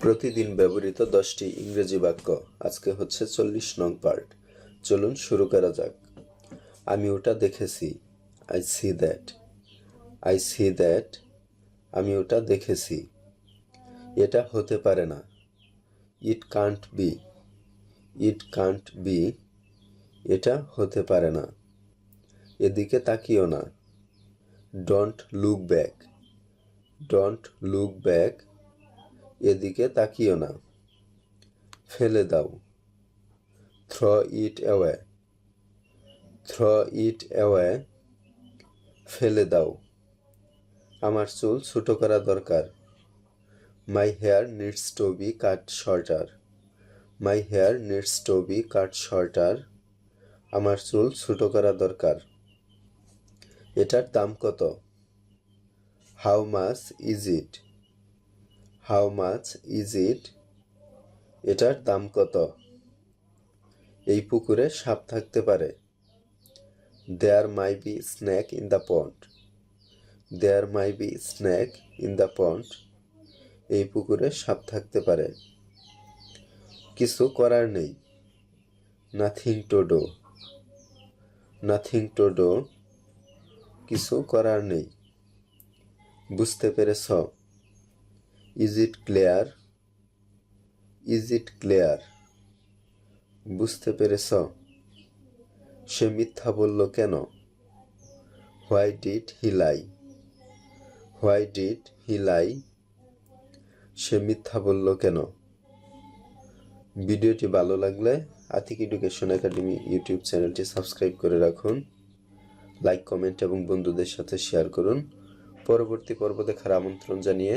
প্রতিদিন ব্যবহৃত দশটি ইংরেজি বাক্য। আজকে হচ্ছে চল্লিশ নং পার্ট। চলুন শুরু করা যাক। আমি ওটা দেখেছি। I see that I see that আমি ওটা দেখেছি। এটা হতে পারে না। It can't be it can't be এটা হতে পারে না। এদিকে তাকিও না। Don't look back don't look back এদিকে তাকিও না। ফেলে দাও। Throw it away. Throw it away. ফেলে দাও। আমার চুল ছোটো করা দরকার। My hair needs to be cut shorter. My hair needs to be cut shorter. আমার চুল ছোটো করা দরকার। এটার দাম কত? How much is it? How much is it এটার দাম কত? এই পুকুরে সাপ থাকতে পারে। There may be snake in the pond there may be snake in the pond এই পুকুরে সাপ থাকতে পারে। কিছু করার নেই। Nothing to do nothing to do কিছু করার নেই। বুঝতে পেরেছ? Is it clear is it clear বুঝতে পেরেছ? সে মিথ্যা বলল কেন? Why did he lie why did he lie সে মিথ্যা বলল কেন? ভিডিওটি ভালো লাগলে আতিক এডুকেশন একাডেমি ইউটিউব চ্যানেলটি সাবস্ক্রাইব করে রাখুন। লাইক কমেন্ট এবং বন্ধুদের সাথে শেয়ার করুন। পরবর্তী পর্ব দেখার আমন্ত্রণ জানিয়ে